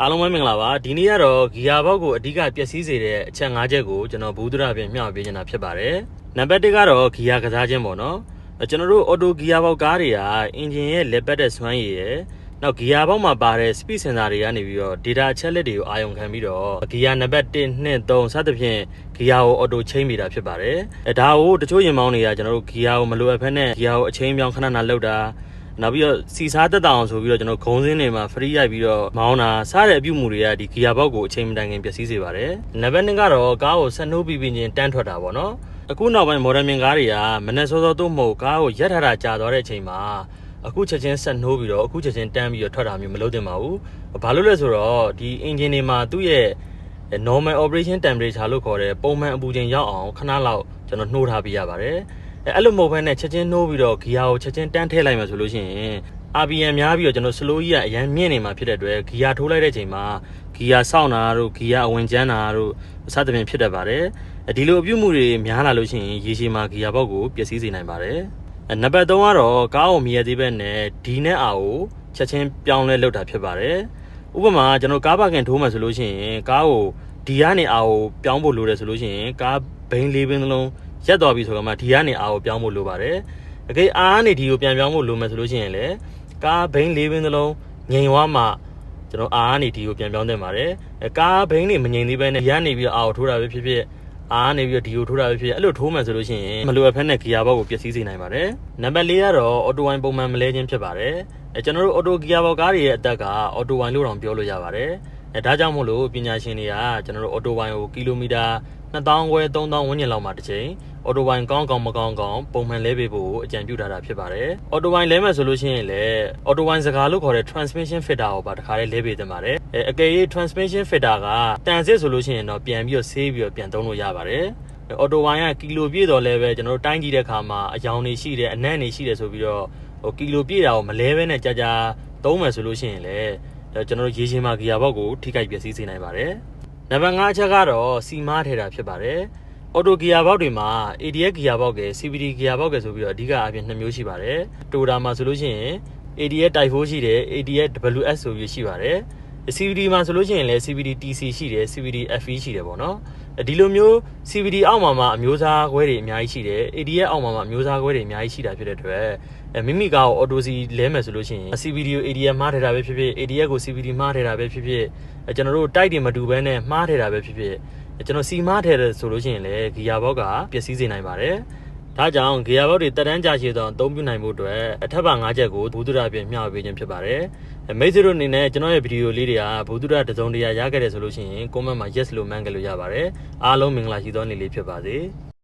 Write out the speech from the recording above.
အားလုံးပဲမင်္ဂလာပါဒီနေ့ကတော့ဂီယာဘောက်ကိုအဓိကပျက်စီးစေတဲ့အချက်၅ချက်ကိုကျွန်တော်ဘူးဒရပြင်မျှဝေပေးနေတာဖြစ်ပါတယ်နံပါတ်1ကတော့ဂီယာကစားခြင်းပေါ့နော်အဲကျွန်တော်တို့အော်တိုဂီယာဘောက်ကားတွေကအင်ဂျင်ရဲ့လက်ပတ်တဲ့စွမ်းရည်ရယ်နောက်ဂီယာဘောက်မှာပါတဲ့ speed sensor တွေကနေပြီးတော့ data အချက်လက်တွေကိုအာရုံခံပြီးတော့ဂီယာနံပါတ်1 2 3စသဖြင့်ဂီယာကိုအော်တိုချိန်မိတာဖြစ်ပါတယ်အဲဒါကိုတချို့ရင်မောင်းတွေကကျွန်တော်တို့ဂီယာကိုမလိုအပ်ဖက်နဲ့ဂီယာကိုအချိန်ပြောင်းခဏခဏလောက်တာ နောက်ပြီးတော့စီစားတက်တာအောင်ဆိုပြီးတော့ကျွန်တော်ဂုံစင်းတွေမှာ free ရိုက်ပြီးတော့မောင်းတာစားတဲ့အပြုတ်မှုတွေကဒီဂီယာဘောက်ကိုအချိန်မတိုင်ခင်ပျက်စီးစေပါတယ်။နံပါတ်2ကတော့ကားကိုဆက်နှိုးပြီးပြီးချင်းတန်းထွက်တာပေါ့နော်။အခုနောက်ပိုင်း modern မြင်ကားတွေကမနဲ့စောစောသို့မဟုတ်ကားကိုရက်ထတာကြာသွားတဲ့အချိန်မှာအခုချက်ချင်းဆက်နှိုးပြီးတော့အခုချက်ချင်းတန်းပြီးတော့ထွက်တာမျိုးမလုပ်သင့်ပါဘူး။ဘာလို့လဲဆိုတော့ဒီ engine တွေမှာသူ့ရဲ့ normal operation temperature လို့ခေါ်တဲ့ပုံမှန်အပူချိန်ရောက်အောင်ခဏလောက်ကျွန်တော်နှိုးထားပေးရပါတယ်။ အဲအဲ့လိုမဟုတ်ဘဲနဲ့ချက်ချင်းနှိုးပြီးတော့ဂီယာကိုချက်ချင်းတန်းထည့်လိုက်မှဆိုလို့ရှိရင် RPM များပြီးတော့ကျွန်တော် slow ကြီးကအရန်မြင့်နေမှာဖြစ်တဲ့အတွက်ဂီယာထိုးလိုက်တဲ့ချိန်မှာဂီယာစောင့်တာတို့ဂီယာအဝင်ကျန်းတာတို့အစသဖြင့်ဖြစ်တတ်ပါတယ်။အဲဒီလိုအပြုတ်မှုတွေများလာလို့ရှိရင်ရေရှည်မှာဂီယာဘောက်ကိုပျက်စီးစေနိုင်ပါတယ်။အဲနံပါတ်3ကတော့ကားကိုမြည်သေးပဲနဲ့ဒီနဲ့အာကိုချက်ချင်းပြောင်းလဲလုပ်တာဖြစ်ပါတယ်။ဥပမာကျွန်တော်ကားပါကင်ထိုးမှဆိုလို့ရှိရင်ကားကိုဒီကနေအာကိုပြောင်းဖို့လိုတယ်ဆိုလို့ရှိရင်ကားဘိန်းလေးပင်လုံး ရက်သွားပြီဆိုတော့မှဒီကနေအာကိုပြောင်းဖို့လိုပါတယ်။အကေအာကနေဒီကိုပြန်ပြောင်းဖို့လိုမယ်ဆိုလို့ရှိရင်လည်းကားဘိန်းလေးပင်လုံးငြိမ်သွားမှကျွန်တော်အာကနေဒီကိုပြန်ပြောင်းသင့်ပါတယ်။အဲကားဘိန်းနေမငြိမ်သေးပဲနဲ့ဒီကနေပြီးတော့အာကိုထိုးတာပဲဖြစ်ဖြစ်အာကနေပြီးတော့ဒီကိုထိုးတာပဲဖြစ်ဖြစ်အဲ့လိုထိုးမှဆိုလို့ရှိရင်မလိုအပ်ဖက်နဲ့ဂီယာဘောက်ကိုပျက်စီးစေနိုင်ပါတယ်။နံပါတ်၄ကတော့အော်တိုဝိုင်းပုံမှန်မလဲခြင်းဖြစ်ပါတယ်။အဲကျွန်တော်တို့အော်တိုဂီယာဘောက်ကားတွေရဲ့အသက်ကအော်တိုဝိုင်းလို့တောင်ပြောလို့ရပါတယ်။ အဲဒါကြောင့်မို့လို့ပညာရှင်တွေကကျွန်တော်တို့အော်တိုဝိုင်းကိုကီလိုမီတာ2000ခွဲ3000ဝန်းကျင်လောက်မှတစ်ချိန်အော်တိုဝိုင်းကောင်းကောင်းမကောင်းကောင်းပုံမှန်လဲပေးဖို့အကြံပြုထားတာဖြစ်ပါတယ်။အော်တိုဝိုင်းလဲမယ်ဆိုလို့ရှိရင်လည်းအော်တိုဝိုင်းစကားလို့ခေါ်တဲ့ transmission filter ကိုပါတခါလေးလဲပေးသင့်ပါတယ်။အဲအကယ်၍ transmission filter ကတန်စစ်ဆိုလို့ရှိရင်တော့ပြန်ပြီးတော့ဆေးပြီးတော့ပြန်သုံးလို့ရပါတယ်။အော်တိုဝိုင်းကကီလိုပြည့်တော်လဲပဲကျွန်တော်တို့တိုင်းကြည့်တဲ့အခါမှာအယောင်တွေရှိတယ်အနံ့တွေရှိတယ်ဆိုပြီးတော့ဟိုကီလိုပြည့်တာကိုမလဲဘဲနဲ့ကြာကြာသုံးမယ်ဆိုလို့ရှိရင်လည်း ကျွန်တော်တို့ရေရှည်မှာဂီယာဘောက်ကိုထိခိုက်ပျက်စီးစေနိုင်ပါတယ်။နံပါတ်5အချက်ကတော့စီမားထဲတာဖြစ်ပါတယ်။အော်တိုဂီယာဘောက်တွေမှာ ADS ဂီယာဘောက်က CVT ဂီယာဘောက်ကဆိုပြီးတော့အဓိကအပြင်နှစ်မျိုးရှိပါတယ်။တိုတာမှာဆိုလို့ရှိရင် ADS Type 4ရှိတယ် ADS WS ဆိုပြီးရှိပါတယ်။ CVT မှာဆိုလို့ရှိရင်လည်း CVT TC ရှိတယ် CVT FE ရှိတယ်ပေါ့နော်။ဒီလိုမျိုး CVT အောက်မှာမှအမျိုးအစားခွဲတွေအများကြီးရှိတယ် ADS အောက်မှာမှအမျိုးအစားခွဲတွေအများကြီးရှိတာဖြစ်တဲ့အတွက်အဲမိမိကားကို auto C လဲမယ်ဆိုလို့ရှိရင် CVT ကို ADS မှားထည့်တာပဲဖြစ်ဖြစ် ADS ကို CVT မှားထည့်တာပဲဖြစ်ဖြစ်အဲကျွန်တော်တို့တိုက်တွေမတူဘဲနဲ့မှားထည့်တာပဲဖြစ်ဖြစ်ကျွန်တော်စီမားထဲတယ်ဆိုလို့ရှိရင်လည်းဂီယာဘောက်ကပျက်စီးစေနိုင်ပါတယ်။ ဒါကြောင့်ဂီယာဘောက်တွေတက်တန်းကြရှည်သောအသုံးပြုနိုင်မှုအတွက်အထက်ပါ၅ချက်ကိုဘူဒ္ဓရာပြင်မျှဝေပေးခြင်းဖြစ်ပါတယ်။မိတ်ဆွေတို့အနေနဲ့ကျွန်တော်ရဲ့ဗီဒီယိုလေးတွေကဘူဒ္ဓရာတစုံတရာရခဲ့တယ်ဆိုလို့ရှိရင် comment မှာ yes လို့မှန်းခဲ့လို့ရပါတယ်။အားလုံးမင်္ဂလာရှိသောနေ့လေးဖြစ်ပါစေ။